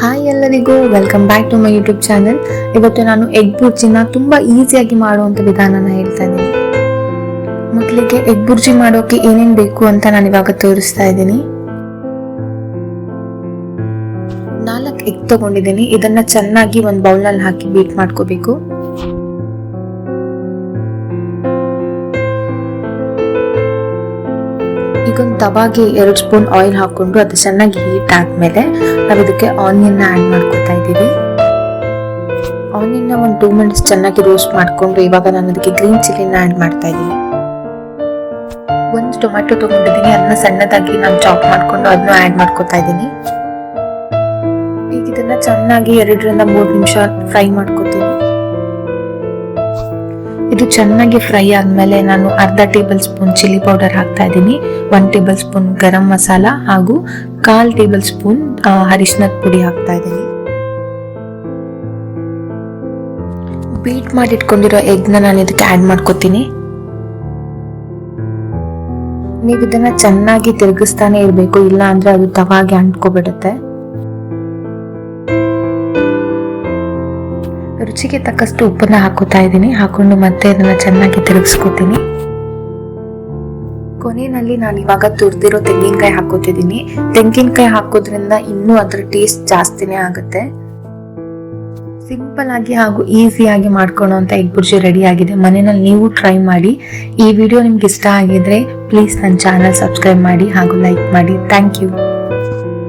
Hi ಎಲ್ಲರಿಗೂ welcome back to my YouTube channel ಇವತ್ತು ನಾನು ಎಗ್ ಬುರ್ಜಿನ ತುಂಬ ಈಸಿಯಾಗಿ ಮಾಡುವಂಥ ವಿಧಾನನ ಹೇಳ್ತಾ ಇದ್ದೀನಿ. ಮೊದಲಿಗೆ ಎಗ್ ಬುರ್ಜಿ ಮಾಡೋಕೆ ಏನೇನು ಬೇಕು ಅಂತ ನಾನು ಇವಾಗ ತೋರಿಸ್ತಾ ಇದ್ದೀನಿ. ನಾಲ್ಕು ಎಗ್ ತಗೊಂಡಿದ್ದೀನಿ. ಇದನ್ನ ಚೆನ್ನಾಗಿ ಒಂದು ಬೌಲ್ನಲ್ಲಿ ಹಾಕಿ ಬೀಟ್ ಮಾಡ್ಕೋಬೇಕು. ಈಗ ಒಂದು ತವಾಗೆ ಎರಡು ಸ್ಪೂನ್ ಆಯಿಲ್ ಹಾಕೊಂಡು ಅದು ಚೆನ್ನಾಗಿ ಹೀಟ್ ಆದ್ಮೇಲೆ ನಾವು ಇದಕ್ಕೆ ಆನಿಯನ್ ಆ್ಯಡ್ ಮಾಡ್ಕೊತಾ ಇದ್ದೀವಿ. ಆನಿಯನ್ನ ಒಂದು ಟೂ ಮಿನಿಟ್ಸ್ ಚೆನ್ನಾಗಿ ರೋಸ್ಟ್ ಮಾಡಿಕೊಂಡು ಇವಾಗ ನಾನು ಅದಕ್ಕೆ ಗ್ರೀನ್ ಚಿಲ್ಲಿನ ಆ್ಯಡ್ ಮಾಡ್ತಾ ಇದ್ದೀನಿ. ಒಂದು ಟೊಮ್ಯಾಟೊ ತೊಗೊಂಡಿದ್ದೀನಿ ಅದನ್ನ ಸಣ್ಣದಾಗಿ ನಾನು ಚಾಪ್ ಮಾಡಿಕೊಂಡು ಅದನ್ನು ಆ್ಯಡ್ ಮಾಡ್ಕೊತಾ ಇದ್ದೀನಿ. ಈಗ ಇದನ್ನ ಚೆನ್ನಾಗಿ ಎರಡರಿಂದ ಮೂರು ನಿಮಿಷ ಫ್ರೈ ಮಾಡ್ಕೊತೀನಿ. ಇದು ಚೆನ್ನಾಗಿ ಫ್ರೈ ಆದಮೇಲೆ ನಾನು ಅರ್ಧ ಟೇಬಲ್ ಸ್ಪೂನ್ ಚಿಲ್ಲಿ ಪೌಡರ್ ಹಾಕ್ತಾ ಇದ್ದೀನಿ. One tablespoon garam masala ಹಾಗೂ ಕಾಲ್ ಟೇಬಲ್ ಸ್ಪೂನ್ ಅರಿಶಿನದ ಪುಡಿ ಹಾಕ್ತಾ ಇದ್ದೀನಿ. ಬೀಟ್ ಮಾಡಿಟ್ಕೊಂಡಿರೋ ಎಗ್ನ ನಾನು ಇದಕ್ಕೆ ಆ್ಯಡ್ ಮಾಡ್ಕೊತೀನಿ. ನೀವು ಇದನ್ನ ಚೆನ್ನಾಗಿ ತಿರುಗಿಸ್ತಾನೆ ಇರಬೇಕು ಇಲ್ಲ ಅಂದ್ರೆ ಅದು ತವಾಗೆ ಅಂಟ್ಕೊಬಿಡುತ್ತೆ. ರುಚಿಗೆ ತಕ್ಕಷ್ಟು ಉಪ್ಪನ್ನ ಹಾಕೋತಾ ಇದ್ದೀನಿ. ಹಾಕೊಂಡು ಮತ್ತೆ ಅದನ್ನ ಚೆನ್ನಾಗಿ ತಿರುಗಿಸ್ಕೊತೀನಿ. ಕೊನೆಯಲ್ಲಿ ನಾನು ಇವಾಗ ತುರಿದಿರೋ ತೆಂಗಿನಕಾಯಿ ಹಾಕೋತಿದ್ದೀನಿ ತೆಂಗಿನಕಾಯಿ ಹಾಕೋದ್ರಿಂದ ಇನ್ನೂ ಅದರ ಟೇಸ್ಟ್ ಜಾಸ್ತಿನೇ ಆಗುತ್ತೆ. ಸಿಂಪಲ್ ಆಗಿ ಹಾಗೂ ಈಸಿಯಾಗಿ ಮಾಡ್ಕೊಳ್ಳೋಂಥ ಎಗ್ ಬುರ್ಜಿ ರೆಡಿ ಆಗಿದೆ. ಮನೆಯಲ್ಲಿ ನೀವು ಟ್ರೈ ಮಾಡಿ. ಈ ವಿಡಿಯೋ ನಿಮ್ಗೆ ಇಷ್ಟ ಆಗಿದ್ರೆ ಪ್ಲೀಸ್ ನನ್ನ ಚಾನಲ್ ಸಬ್ಸ್ಕ್ರೈಬ್ ಮಾಡಿ ಹಾಗೂ ಲೈಕ್ ಮಾಡಿ. Thank you